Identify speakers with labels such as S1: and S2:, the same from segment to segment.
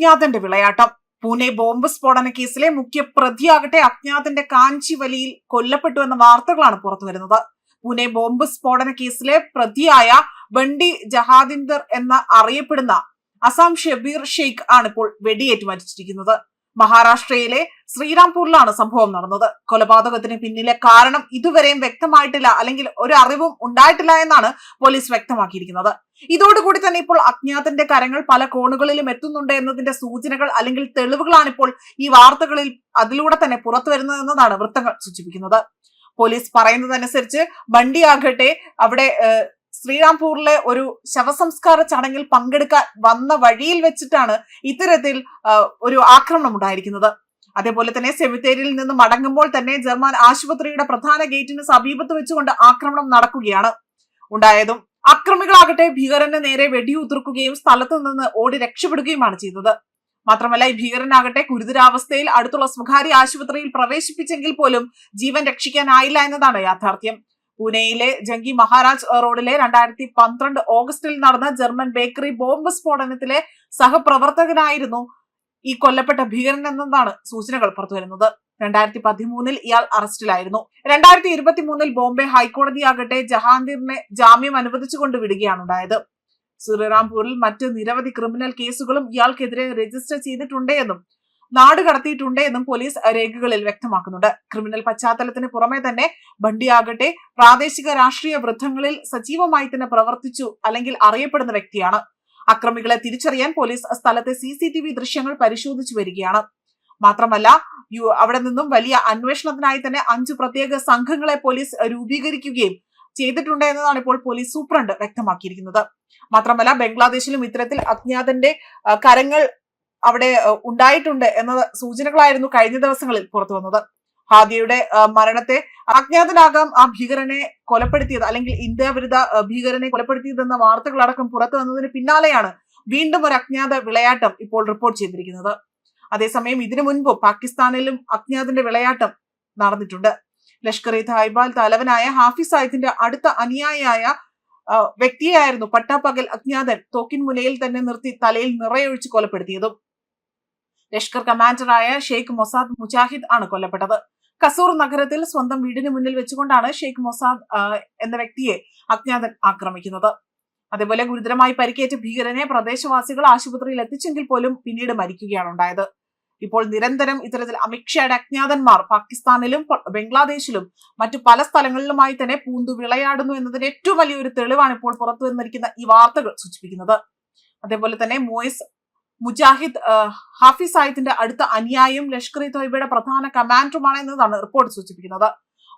S1: അജ്ഞാതന്റെ വിളയാട്ടം. Pune bomb സ്ഫോടന കേസിലെ മുഖ്യ പ്രതിയാകട്ടെ അജ്ഞാതന്റെ കാഞ്ചിവലിയിൽ കൊല്ലപ്പെട്ടു എന്ന വാർത്തകളാണ് പുറത്തു വരുന്നത്. പൂനെ ബോംബ് സ്ഫോടന കേസിലെ പ്രതിയായ ബണ്ടി ജഹാദിന്ദർ എന്ന അറിയപ്പെടുന്ന അസാം ഷബീർ ഷെയ്ഖ് ആണ് ഇപ്പോൾ വെടിയേറ്റ് മരിച്ചിരിക്കുന്നത്. മഹാരാഷ്ട്രയിലെ ശ്രീരാംപൂരിലാണ് സംഭവം നടന്നത്. കൊലപാതകത്തിന് പിന്നിലെ കാരണം ഇതുവരെയും വ്യക്തമായിട്ടില്ല. അല്ലെങ്കിൽ ഒരു അറിവും ഉണ്ടായിട്ടില്ല എന്നാണ് പോലീസ് വ്യക്തമാക്കിയിരിക്കുന്നത്. ഇതോടുകൂടി തന്നെ ഇപ്പോൾ അജ്ഞാതന്റെ കരങ്ങൾ പല കോണുകളിലും എത്തുന്നുണ്ട് എന്നതിന്റെ സൂചനകൾ അല്ലെങ്കിൽ തെളിവുകളാണ് ഇപ്പോൾ ഈ വാർത്തകളിൽ അതിലൂടെ തന്നെ പുറത്തു വരുന്നതെന്നതാണ് വൃത്തങ്ങൾ സൂചിപ്പിക്കുന്നത്. പോലീസ് പറയുന്നതനുസരിച്ച് ബണ്ടിയാകട്ടെ അവിടെ ശ്രീരാംപൂരിലെ ഒരു ശവസംസ്കാര ചടങ്ങിൽ പങ്കെടുക്കാൻ വന്ന വഴിയിൽ വെച്ചിട്ടാണ് ഇത്തരത്തിൽ ഒരു ആക്രമണം ഉണ്ടായിരിക്കുന്നത്. അതേപോലെ തന്നെ സെമിത്തേരിയിൽ നിന്ന് മടങ്ങുമ്പോൾ തന്നെ ജർമ്മൻ ആശുപത്രിയുടെ പ്രധാന ഗേറ്റിന് സമീപത്ത് വെച്ചുകൊണ്ട് ആക്രമണം നടക്കുകയാണ്. ഉണ്ടായതും അക്രമികളാകട്ടെ ഭീകരന് നേരെ വെടിയുതിർക്കുകയും സ്ഥലത്തു നിന്ന് ഓടി രക്ഷപ്പെടുകയുമാണ് ചെയ്തത്. മാത്രമല്ല ഈ ഭീകരനാകട്ടെ ഗുരുതരാവസ്ഥയിൽ അടുത്തുള്ള സ്വകാര്യ ആശുപത്രിയിൽ പ്രവേശിപ്പിച്ചെങ്കിൽ പോലും ജീവൻ രക്ഷിക്കാനായില്ല എന്നതാണ് യാഥാർത്ഥ്യം. പൂനെയിലെ ജംഗി മഹാരാജ് റോഡിലെ രണ്ടായിരത്തി പന്ത്രണ്ട് ഓഗസ്റ്റിൽ നടന്ന ജർമ്മൻ ബേക്കറി ബോംബ് സ്ഫോടനത്തിലെ സഹപ്രവർത്തകനായിരുന്നു ഈ കൊല്ലപ്പെട്ട ഭീകരൻ എന്നതാണ് സൂചനകൾ പുറത്തുവരുന്നത് രണ്ടായിരത്തി പതിമൂന്നിൽ ഇയാൾ അറസ്റ്റിലായിരുന്നു. രണ്ടായിരത്തി ഇരുപത്തി മൂന്നിൽ ബോംബെ ഹൈക്കോടതിയാകട്ടെ ജഹാംഗീറിനെ ജാമ്യം അനുവദിച്ചുകൊണ്ട് വിടുകയാണ് ഉണ്ടായത്. ശ്രീറാംപൂരിൽ മറ്റ് നിരവധി ക്രിമിനൽ കേസുകളും ഇയാൾക്കെതിരെ രജിസ്റ്റർ ചെയ്തിട്ടുണ്ട് എന്നും നാട് കടത്തിയിട്ടുണ്ട് എന്നും പോലീസ് രേഖകളിൽ വ്യക്തമാക്കുന്നുണ്ട്. ക്രിമിനൽ പശ്ചാത്തലത്തിന് പുറമെ തന്നെ ബണ്ടിയാകട്ടെ പ്രാദേശിക രാഷ്ട്രീയ വൃദ്ധങ്ങളിൽ സജീവമായി തന്നെ പ്രവർത്തിച്ചു അല്ലെങ്കിൽ അറിയപ്പെടുന്ന വ്യക്തിയാണ്. അക്രമികളെ തിരിച്ചറിയാൻ പോലീസ് സ്ഥലത്തെ സി സി ടി വി ദൃശ്യങ്ങൾ പരിശോധിച്ചു വരികയാണ്. മാത്രമല്ല യു- അവിടെ നിന്നും വലിയ അന്വേഷണത്തിനായി തന്നെ അഞ്ച് പ്രത്യേക സംഘങ്ങളെ പോലീസ് രൂപീകരിക്കുകയും ചെയ്തിട്ടുണ്ട് എന്നതാണ് ഇപ്പോൾ പോലീസ് സൂപ്രണ്ട് വ്യക്തമാക്കിയിരിക്കുന്നത്. മാത്രമല്ല ബംഗ്ലാദേശിലും ഇത്തരത്തിൽ അജ്ഞാതന്റെ കരങ്ങൾ അവിടെ ഉണ്ടായിട്ടുണ്ട് എന്ന സൂചനകളായിരുന്നു കഴിഞ്ഞ ദിവസങ്ങളിൽ പുറത്തു വന്നത് ഹാദിയയുടെ മരണത്തെ അജ്ഞാതനാകാം ആ ഭീകരനെ കൊലപ്പെടുത്തിയത് അല്ലെങ്കിൽ ഇന്ത്യ വിരുദ്ധ ഭീകരനെ കൊലപ്പെടുത്തിയതെന്ന വാർത്തകളടക്കം പുറത്തു വന്നതിന് പിന്നാലെയാണ് വീണ്ടും ഒരു അജ്ഞാത വിളയാട്ടം ഇപ്പോൾ റിപ്പോർട്ട് ചെയ്തിരിക്കുന്നത്. അതേസമയം ഇതിനു മുൻപ് പാകിസ്ഥാനിലും അജ്ഞാതന്റെ വിളയാട്ടം നടന്നിട്ടുണ്ട്. ലഷ്കർ ഇ തായ്ബാൽ തലവനായ ഹാഫിസ് സായിദിന്റെ അടുത്ത അനുയായിയായ വ്യക്തിയായിരുന്നു പട്ടാപ്പകൽ അജ്ഞാതൻ തോക്കിൻ മുനയിൽ തന്നെ നിർത്തി തലയിൽ നിറയൊഴിച്ച് കൊലപ്പെടുത്തിയതും. ലഷ്കർ കമാൻഡറായ ഷെയ്ഖ് മൊസാദ് മുജാഹിദ് ആണ് കൊല്ലപ്പെട്ടത്. കസൂർ നഗരത്തിൽ സ്വന്തം വീടിന് മുന്നിൽ വെച്ചുകൊണ്ടാണ് ഷെയ്ഖ് മൊസാദ് എന്ന വ്യക്തിയെ അജ്ഞാതൻ ആക്രമിക്കുന്നത്. അതേപോലെ ഗുരുതരമായി പരിക്കേറ്റ ഭീകരനെ പ്രദേശവാസികൾ ആശുപത്രിയിൽ എത്തിച്ചെങ്കിൽ പോലും പിന്നീട് മരിക്കുകയാണ് ഉണ്ടായത്. ഇപ്പോൾ നിരന്തരം ഇത്തരത്തിൽ അമിത്ഷയുടെ അജ്ഞാതന്മാർ പാകിസ്ഥാനിലും ബംഗ്ലാദേശിലും മറ്റു പല സ്ഥലങ്ങളിലുമായി തന്നെ പൂന്തു വിളയാടുന്നു എന്നതിന് ഏറ്റവും വലിയൊരു തെളിവാണ് ഇപ്പോൾ പുറത്തു വന്നിരിക്കുന്ന ഈ വാർത്തകൾ സൂചിപ്പിക്കുന്നത്. അതേപോലെ തന്നെ മോയിസ് മുജാഹിദ് ഹാഫിസ് സായിദിന്റെ അടുത്ത അനുയായും ലഷ്കർ ഇ തോയ്ബയുടെ പ്രധാന കമാൻഡറുമാണ് എന്നതാണ് റിപ്പോർട്ട് സൂചിപ്പിക്കുന്നത്.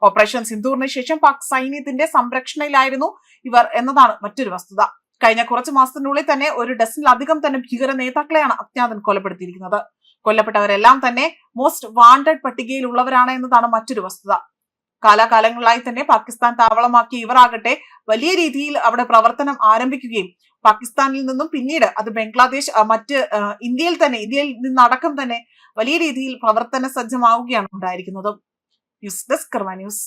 S1: ഓപ്പറേഷൻ സിന്ദൂറിന് ശേഷം പാക് സൈന്യത്തിന്റെ സംരക്ഷണയിലായിരുന്നു ഇവർ എന്നതാണ് മറ്റൊരു വസ്തുത. കഴിഞ്ഞ കുറച്ച് മാസത്തിനുള്ളിൽ തന്നെ ഒരു ഡസനിലധികം തന്നെ ഭീകര നേതാക്കളെയാണ് അജ്ഞാതൻ കൊലപ്പെടുത്തിയിരിക്കുന്നത്. കൊല്ലപ്പെട്ടവരെല്ലാം തന്നെ മോസ്റ്റ് വാണ്ടഡ് പട്ടികയിലുള്ളവരാണ് എന്നതാണ് മറ്റൊരു വസ്തുത. കാലാകാലങ്ങളായി തന്നെ പാകിസ്ഥാൻ താവളമാക്കിയ ഇവരാകട്ടെ വലിയ രീതിയിൽ അവിടെ പ്രവർത്തനം ആരംഭിക്കുകയും പാകിസ്ഥാനിൽ നിന്നും പിന്നീട് അത് ബംഗ്ലാദേശ് മറ്റ് ഇന്ത്യയിൽ തന്നെ ഇന്ത്യയിൽ നിന്നടക്കം തന്നെ വലിയ രീതിയിൽ പ്രവർത്തന സജ്ജമാവുകയാണ് ഉണ്ടായിരിക്കുന്നത്. News desk news.